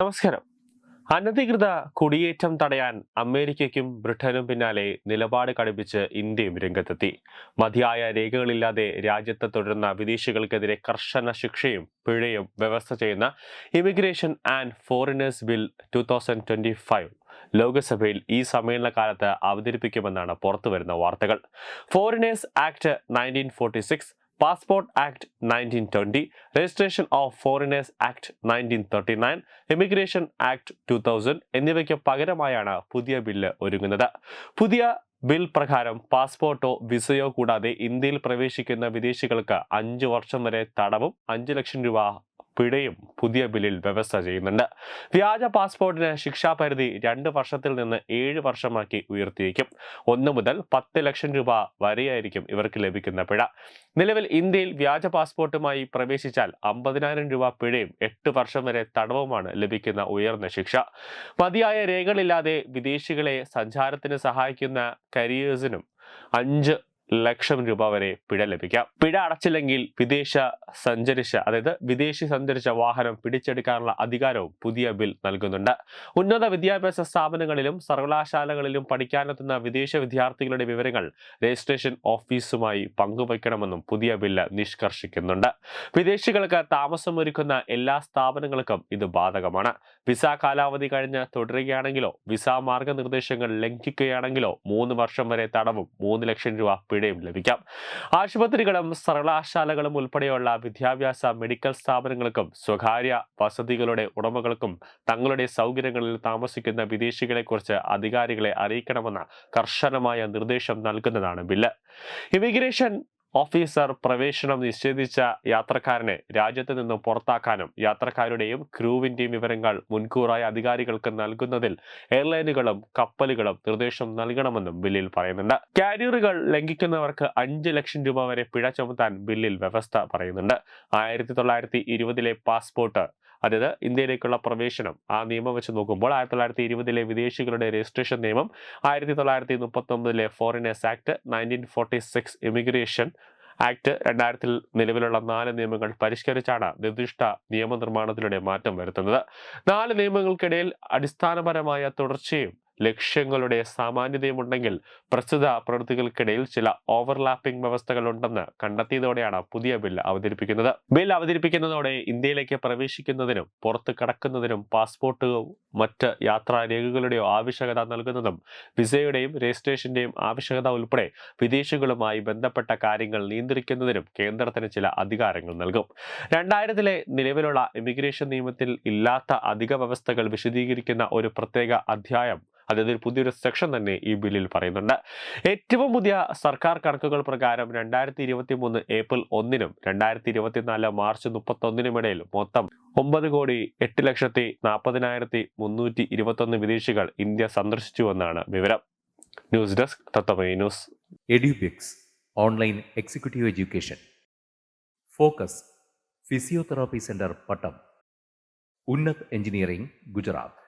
നമസ്കാരം. അനധികൃത കുടിയേറ്റം തടയാൻ അമേരിക്കയ്ക്കും ബ്രിട്ടനും പിന്നാലെ നിലപാട് കടുപ്പിച്ച് ഇന്ത്യയും രംഗത്തെത്തി. മതിയായ രേഖകളില്ലാതെ രാജ്യത്ത് തുടരുന്ന വിദേശികൾക്കെതിരെ കർശന ശിക്ഷയും പിഴയും വ്യവസ്ഥ ചെയ്യുന്ന immigration and foreigners bill two thousand twenty five ലോക്സഭയിൽ ഈ സമ്മേളന കാലത്ത് അവതരിപ്പിക്കുമെന്നാണ് പുറത്തുവരുന്ന വാർത്തകൾ. Foreigners act nineteen forty six passport act nineteen twenty registration of foreigners act nineteen thirty nine immigration act two thousand എന്നിവയ്ക്ക് പകരമായാണ് പുതിയ ബില്ല് ഒരുങ്ങുന്നത്. പുതിയ ബിൽ പ്രകാരം പാസ്പോർട്ടോ വിസയോ കൂടാതെ ഇന്ത്യയിൽ പ്രവേശിക്കുന്ന വിദേശികൾക്ക് അഞ്ച് വർഷം വരെ തടവും അഞ്ച് ലക്ഷം രൂപ പിഴയും പുതിയ ബില്ലിൽ വ്യവസ്ഥ ചെയ്യുന്നുണ്ട്. വ്യാജ പാസ്പോർട്ടിന് ശിക്ഷാപരിധി രണ്ട് വർഷത്തിൽ നിന്ന് ഏഴ് വർഷമാക്കി ഉയർത്തിയേക്കും. ഒന്ന് മുതൽ പത്ത് ലക്ഷം രൂപ വരെയായിരിക്കും ഇവർക്ക് ലഭിക്കുന്ന പിഴ. നിലവിൽ ഇന്ത്യയിൽ വ്യാജ പാസ്പോർട്ടുമായി പ്രവേശിച്ചാൽ അമ്പതിനായിരം രൂപ പിഴയും എട്ട് വർഷം വരെ തടവുമാണ് ലഭിക്കുന്ന ഉയർന്ന ശിക്ഷ. മതിയായ രേഖകളില്ലാതെ വിദേശികളെ സഞ്ചാരത്തിന് സഹായിക്കുന്ന കരിയേഴ്സിനും അഞ്ച് ലക്ഷം രൂപ വരെ പിഴ ലഭിക്കാം. പിഴ അടച്ചില്ലെങ്കിൽ വിദേശ സഞ്ചരിച്ച അതായത് വിദേശി സഞ്ചരിച്ച വാഹനം പിടിച്ചെടുക്കാനുള്ള അധികാരവും പുതിയ ബിൽ നൽകുന്നുണ്ട്. ഉന്നത വിദ്യാഭ്യാസ സ്ഥാപനങ്ങളിലും സർവകലാശാലകളിലും പഠിക്കാനെത്തുന്ന വിദേശ വിദ്യാർത്ഥികളുടെ വിവരങ്ങൾ രജിസ്ട്രേഷൻ ഓഫീസുമായി പങ്കുവയ്ക്കണമെന്നും പുതിയ ബില്ല് നിഷ്കർഷിക്കുന്നുണ്ട്. വിദേശികൾക്ക് താമസമൊരുക്കുന്ന എല്ലാ സ്ഥാപനങ്ങൾക്കും ഇത് ബാധകമാണ്. വിസ കാലാവധി കഴിഞ്ഞ് തുടരുകയാണെങ്കിലോ വിസ മാർഗനിർദ്ദേശങ്ങൾ ലംഘിക്കുകയാണെങ്കിലോ മൂന്ന് വർഷം വരെ തടവും മൂന്ന് ലക്ഷം രൂപ പിഴയും ലഭിക്കാം. ആശുപത്രികളും സർവകലാശാലകളും ഉൾപ്പെടെയുള്ള വിദ്യാഭ്യാസ മെഡിക്കൽ സ്ഥാപനങ്ങൾക്കും സ്വകാര്യ വസതികളുടെ ഉടമകൾക്കും തങ്ങളുടെ സൗകര്യങ്ങളിൽ താമസിക്കുന്ന വിദേശികളെക്കുറിച്ച് അധികാരികളെ അറിയിക്കണമെന്ന കർശനമായ നിർദ്ദേശം നൽകുന്നതാണ് ബില്ല്. ഇമിഗ്രേഷൻ ഓഫീസർ പ്രവേശനം നിഷേധിച്ച യാത്രക്കാരനെ രാജ്യത്ത് നിന്ന് പുറത്താക്കാനും യാത്രക്കാരുടെയും ക്രൂവിന്റെയും വിവരങ്ങൾ മുൻകൂറായി അധികാരികൾക്ക് നൽകുന്നതിൽ എയർലൈനുകളും കപ്പലുകളും നിർദ്ദേശം നൽകണമെന്നും ബില്ലിൽ പറയുന്നുണ്ട്. കാരിയറുകൾ ലംഘിക്കുന്നവർക്ക് അഞ്ച് ലക്ഷം രൂപ വരെ പിഴ ചുമത്താൻ ബില്ലിൽ വ്യവസ്ഥ പറയുന്നുണ്ട്. ആയിരത്തി തൊള്ളായിരത്തി ഇരുപതിലെ പാസ്പോർട്ട് അതായത് ഇന്ത്യയിലേക്കുള്ള പ്രവേശനം ആ നിയമം വെച്ച് നോക്കുമ്പോൾ ആയിരത്തി തൊള്ളായിരത്തി ഇരുപതിലെ വിദേശികളുടെ രജിസ്ട്രേഷൻ നിയമം ആയിരത്തി തൊള്ളായിരത്തി മുപ്പത്തി ഒമ്പതിലെ foreigners act nineteen forty six immigration act രണ്ടായിരത്തിൽ നിലവിലുള്ള നാല് നിയമങ്ങൾ പരിഷ്കരിച്ചാണ് നിർദ്ദിഷ്ട നിയമനിർമ്മാണത്തിലൂടെ മാറ്റം വരുത്തുന്നത്. നാല് നിയമങ്ങൾക്കിടയിൽ അടിസ്ഥാനപരമായ തുടർച്ചയും ലക്ഷ്യങ്ങളുടെ സാമാന്യതയുമുണ്ടെങ്കിൽ പ്രസ്തുത പ്രവൃത്തികൾക്കിടയിൽ ചില ഓവർലാപ്പിംഗ് വ്യവസ്ഥകൾ ഉണ്ടെന്ന് കണ്ടെത്തിയതോടെയാണ് പുതിയ ബിൽ അവതരിപ്പിക്കുന്നത്. ബിൽ അവതരിപ്പിക്കുന്നതോടെ ഇന്ത്യയിലേക്ക് പ്രവേശിക്കുന്നതിനും പുറത്ത് കടക്കുന്നതിനും പാസ്പോർട്ട് മറ്റ് യാത്രാ രേഖകളുടെയോ ആവശ്യകത നൽകുന്നതും വിസയുടെയും രജിസ്ട്രേഷന്റെയും ആവശ്യകത ഉൾപ്പെടെ വിദേശികളുമായി ബന്ധപ്പെട്ട കാര്യങ്ങൾ നിയന്ത്രിക്കുന്നതിനും കേന്ദ്രത്തിന് ചില അധികാരങ്ങൾ നൽകും. രണ്ടായിരത്തിലെ നിലവിലുള്ള ഇമിഗ്രേഷൻ നിയമത്തിൽ ഇല്ലാത്ത അധിക വ്യവസ്ഥകൾ വിശദീകരിക്കുന്ന ഒരു പ്രത്യേക അധ്യായം അതായത് ഒരു പുതിയൊരു സെക്ഷൻ തന്നെ ഈ ബില്ലിൽ പറയുന്നുണ്ട്. ഏറ്റവും പുതിയ സർക്കാർ കണക്കുകൾ പ്രകാരം രണ്ടായിരത്തി ഇരുപത്തി മൂന്ന് ഏപ്രിൽ ഒന്നിനും രണ്ടായിരത്തി ഇരുപത്തിനാല് മാർച്ച് മുപ്പത്തൊന്നിനും ഇടയിൽ മൊത്തം ഒമ്പത് കോടി എട്ട് ലക്ഷത്തി നാൽപ്പതിനായിരത്തി മുന്നൂറ്റി ഇരുപത്തൊന്ന് വിദേശികൾ ഇന്ത്യ സന്ദർശിച്ചുവെന്നാണ് വിവരം. News desk തത്തമൈ news. Edubix online executive education. Focus physiotherapy centre Pattom. Unnat engineering Gujarat.